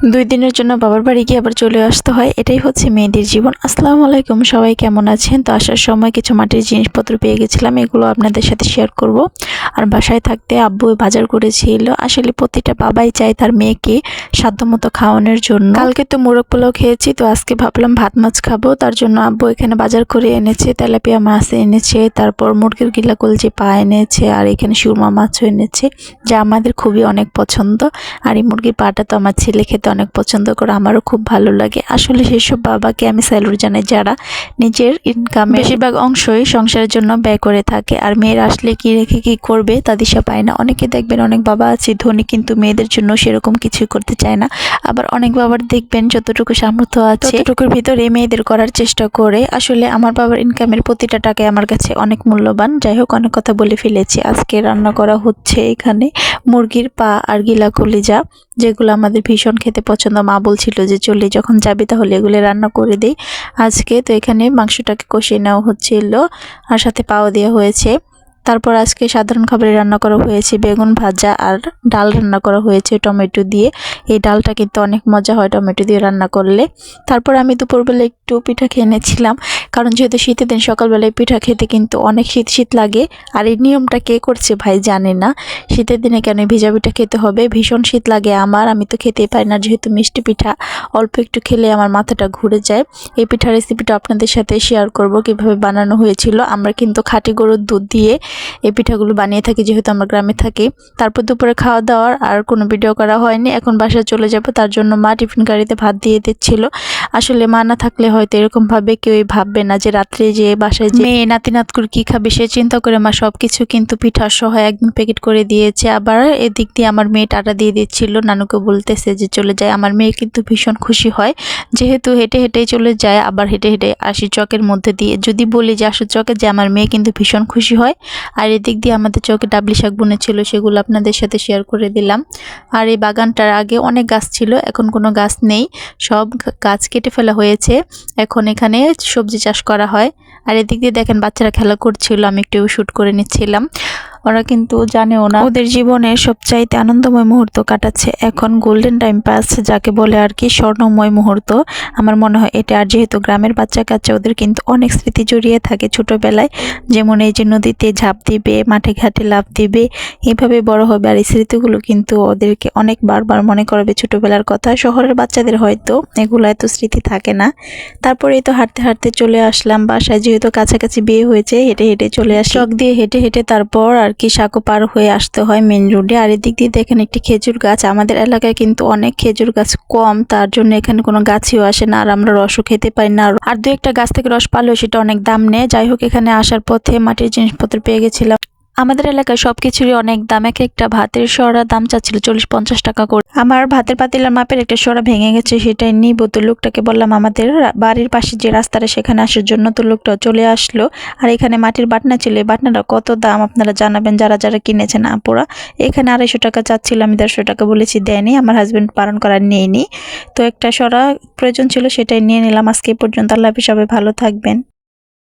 দুই দিনের জন্য বাবার বাড়ি গিয়ে আবার চলে আসতে হয়। এটাই হচ্ছে মেয়েদের জীবন। আসসালামু আলাইকুম, সবাই কেমন আছেন? তো আসার সময় কিছু মাটির জিনিসপত্র পেয়ে গেছিলাম, এগুলো আপনাদের সাথে শেয়ার করব। আর বাসায় থাকতে আব্বু বাজার করেছিল। আসলে প্রতিটা বাবাই চায় তার মেয়েকে সাধ্যমতো খাওয়ানোর জন্য। কালকে তো মোরগ পোলাও খেয়েছি, তো আজকে ভাবলাম ভাত মাছ খাব। তার জন্য আব্বু এখানে বাজার করে এনেছে, তেলাপিয়া মাছ এনেছে, তারপর মুরগির গিলা কলচে পা এনেছে, আর এখানে সুরমা মাছও এনেছে, যা আমাদের খুবই অনেক পছন্দ। আর এই মুরগির পাটা তো আমার ছেলে খেতে অনেক পছন্দ করে, আমারও খুব ভালো লাগে। আসলে সেসব বাবাকে আমি স্যালুট জানাই যারা নিজের ইনকাম বেশিরভাগ অংশই সংসারের জন্য ব্যয় করে থাকে। আর মেয়েরা আসলে কি রেখে কি করবে তা দিশা পায় না। অনেকে দেখবেন অনেক বাবা আছে, ধনী, কিন্তু মেয়েদের জন্য সেরকম কিছুই করতে চায় না। আবার অনেক বাবার দেখবেন যতটুকু সামর্থ্য আছে, ততটুকুর ভিতরে মেয়েদের করার চেষ্টা করে। আসলে আমার বাবার ইনকামের প্রতিটা টাকাই আমার কাছে অনেক মূল্যবান। যাই হোক, অনেক কথা বলে ফেলেছি। আজকে রান্না করা হচ্ছে এখানে মুরগির পা আর গিলা কলিজা যেগুলো আমাদের ভীষণ খেতে পছন্দ মা বলছিল যে, চলে, যখন যাবি তাহলে এগুলো রান্না করে দিই আজকে তো এখানে মাংসটাকে কষিয়ে নেওয়া হচ্ছিল আর সাথে পাও দেওয়া হয়েছে। তারপর আজকে সাধারণ খাবারে রান্না করা হয়েছে বেগুন ভাজা আর ডাল রান্না করা হয়েছে টমেটো দিয়ে। এই ডালটা কিন্তু অনেক মজা হয় টমেটো দিয়ে রান্না করলে। তারপর আমি দুপুরবেলা একটু পিঠা খেয়ে এনেছিলাম, কারণ যেহেতু শীতের দিন সকালবেলায় পিঠা খেতে কিন্তু অনেক শীত শীত লাগে। আর এই নিয়মটা কে করছে ভাই জানে না। শীতের দিনে কেন ভিজা পিঠা খেতে হবে? ভীষণ শীত লাগে আমার, আমি তো খেতেই পারি না, যেহেতু মিষ্টি পিঠা। অল্প একটু খেলে আমার মাথাটা ঘুরে যায়। এই পিঠা রেসিপিটা আপনাদের সাথে শেয়ার করব, কীভাবে বানানো হয়েছিল। আমরা কিন্তু খাঁটি গরুর দুধ দিয়ে এই পিঠাগুলো বানিয়ে থাকি, যেহেতু আমরা গ্রামে থাকি। তারপর দুপুরে খাওয়া দাওয়ার আর কোনো ভিডিও করা হয়নি। এখন বাসায় চলে যাব, তার জন্য মা টিফিন গাড়িতে ভাত দিয়ে দিচ্ছিল। আসলে মা না থাকলে হয়তো এরকমভাবে কেউই ভাববে না যে রাত্রে যে বাসায় যে মেয়ে নাতি নাতকুর কী খাবে, সে চিন্তা করে মা সব কিছু কিন্তু পিঠা সহ একদম প্যাকেট করে দিয়েছে। আবার এদিক দিয়ে আমার মেয়ে টাটা দিয়ে দিচ্ছিল। নানুকে বলতেছে যে চলে যায়। আমার মেয়ে কিন্তু ভীষণ খুশি হয়। যেহেতু হেঁটে হেঁটেই চলে যায়, আবার হেঁটে হেঁটে আসি চকের মধ্যে দিয়ে। যদি বলি যে আসো চকে যে আমার মেয়ে কিন্তু ভীষণ খুশি হয়। আর এদিক দিয়ে আমাদের চোখে ডাবলি শাক বুনেছিল সেগুলো আপনাদের সাথে শেয়ার করে দিলাম। আর এই বাগানটার আগে অনেক গাছ ছিল, এখন কোনো গাছ নেই। সব গাছ কেটে ফেলা হয়েছে। এখন এখানে সবজি চাষ করা হয়। আর এদিক দিয়ে দেখেন বাচ্চারা খেলা করছিল, আমি একটু শ্যুট করে নিচ্ছিলাম। ওরা কিন্তু জানেও না। ওদের জীবনে সবচাইতে আনন্দময় মুহূর্ত কাটাচ্ছে এখন গোল্ডেন টাইম পাস যাকে বলে আর কি স্বর্ণময় মুহূর্ত। আমার মনে হয় এটা আর যেহেতু গ্রামের বাচ্চা কাচ্চা, ওদের কিন্তু অনেক স্মৃতি জড়িয়ে থাকে ছোটবেলায়। যেমন এই যে নদীতে ঝাঁপ দিবে, মাঠে ঘাটে লাভ দিবে, এভাবে বড় হবে। আর এই স্মৃতিগুলো কিন্তু ওদেরকে অনেক বারবার মনে করবে ছোটবেলার কথা। শহরের বাচ্চাদের হয়তো এগুলো এত স্মৃতি থাকে না। তারপরে তো হাঁটতে হাঁটতে চলে আসলাম বাসায়। যেহেতু কাছাকাছি বিয়ে হয়েছে, হেঁটে হেঁটে চলে আস। চক দিয়ে হেঁটে হেঁটে তারপর আর কি সাঁকো পার হয়ে আসতে হয় মেন রোডে আর এদিক দিয়ে দেখেন একটি খেজুর গাছ। আমাদের এলাকায় কিন্তু অনেক খেজুর গাছ কম। তার জন্য এখানে কোনো গাছইও আসে না। আর আমরা রসও খেতে পাই না। আর দু একটা গাছ থেকে রস পালেও সেটা অনেক দাম নেয়। যাই হোক, এখানে আসার পথে মাটির জিনিসপত্র পেয়ে গেছিলাম। আমাদের এলাকায় সবকিছুরই অনেক দাম। এক একটা ভাতের সরা দাম চাচ্ছিল চল্লিশ পঞ্চাশ টাকা করে। আমার ভাতের পাতিলার মাপের একটা সরা ভেঙে গেছে, সেটাই নিব তো লোকটাকে বললাম, আমাদের বাড়ির পাশে যে রাস্তাটা সেখানে আসার জন্য তো লোকটা চলে আসলো। আর এখানে মাটির বাটনা ছিল, এই বাটনাটা কত দাম আপনারা জানাবেন? যারা যারা কিনেছেন আপুরা, এখানে আড়াইশো টাকা চাচ্ছিল, আমি দেড়শো টাকা বলেছি, দেয়নি। আমার হাজব্যান্ড পালন করার নেয়নি। তো একটা সরা প্রয়োজন ছিল, সেটাই নিয়ে নিলাম। আজকে পর্যন্ত আল্লাহ সবাই ভালো থাকবেন।